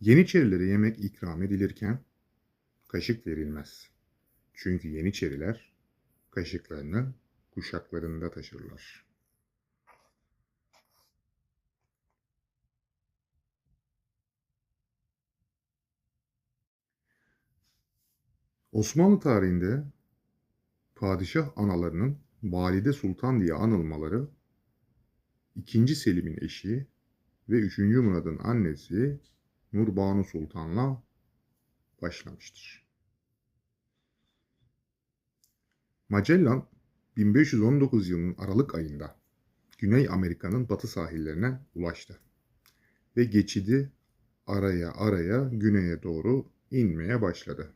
Yeniçerilere yemek ikram edilirken kaşık verilmez. Çünkü Yeniçeriler kaşıklarını kuşaklarında taşırlar. Osmanlı tarihinde padişah analarının Valide Sultan diye anılmaları 2. Selim'in eşi ve 3. Murad'ın annesi Nurbanu Sultan'la başlamıştır. Magellan 1519 yılının Aralık ayında Güney Amerika'nın batı sahillerine ulaştı ve geçidi araya araya güneye doğru inmeye başladı.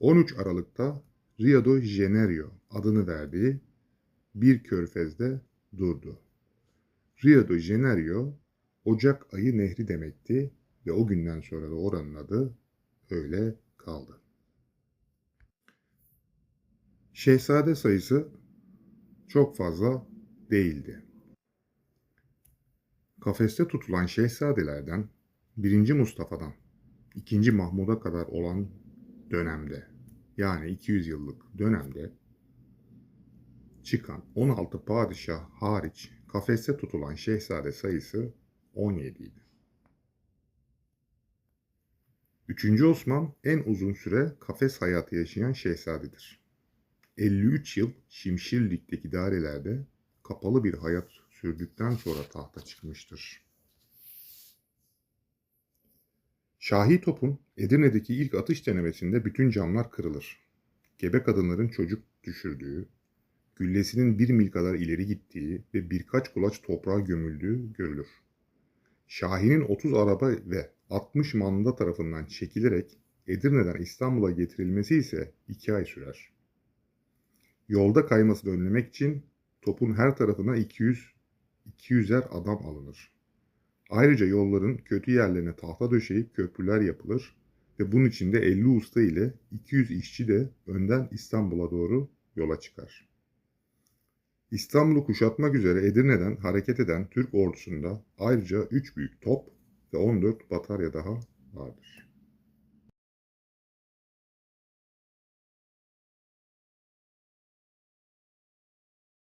13 Aralık'ta Rio de Janeiro adını verdiği bir körfezde durdu. Rio de Janeiro Ocak ayı nehri demekti ve o günden sonra da oranın adı öyle kaldı. Şehzade sayısı çok fazla değildi. Kafeste tutulan şehzadelerden 1. Mustafa'dan 2. Mahmud'a kadar olan dönemde yani 200 yıllık dönemde çıkan 16 padişah hariç kafeste tutulan şehzade sayısı 17 idi. 3. Osman en uzun süre kafes hayatı yaşayan şehzadedir. 53 yıl Şimşirlik'teki dairelerde kapalı bir hayat sürdükten sonra tahta çıkmıştır. Şahi Top'un Edirne'deki ilk atış denemesinde bütün camlar kırılır. Gebe kadınların çocuk düşürdüğü, güllesinin bir mil kadar ileri gittiği ve birkaç kulaç toprağa gömüldüğü görülür. Şahin'in 30 araba ve 60 manda tarafından çekilerek Edirne'den İstanbul'a getirilmesi ise 2 ay sürer. Yolda kaymasını önlemek için topun her tarafına 200 200'er adam alınır. Ayrıca yolların kötü yerlerine tahta döşeyip köprüler yapılır ve bunun için de 50 usta ile 200 işçi de önden İstanbul'a doğru yola çıkar. İstanbul'u kuşatmak üzere Edirne'den hareket eden Türk ordusunda ayrıca 3 büyük top ve 14 batarya daha vardır.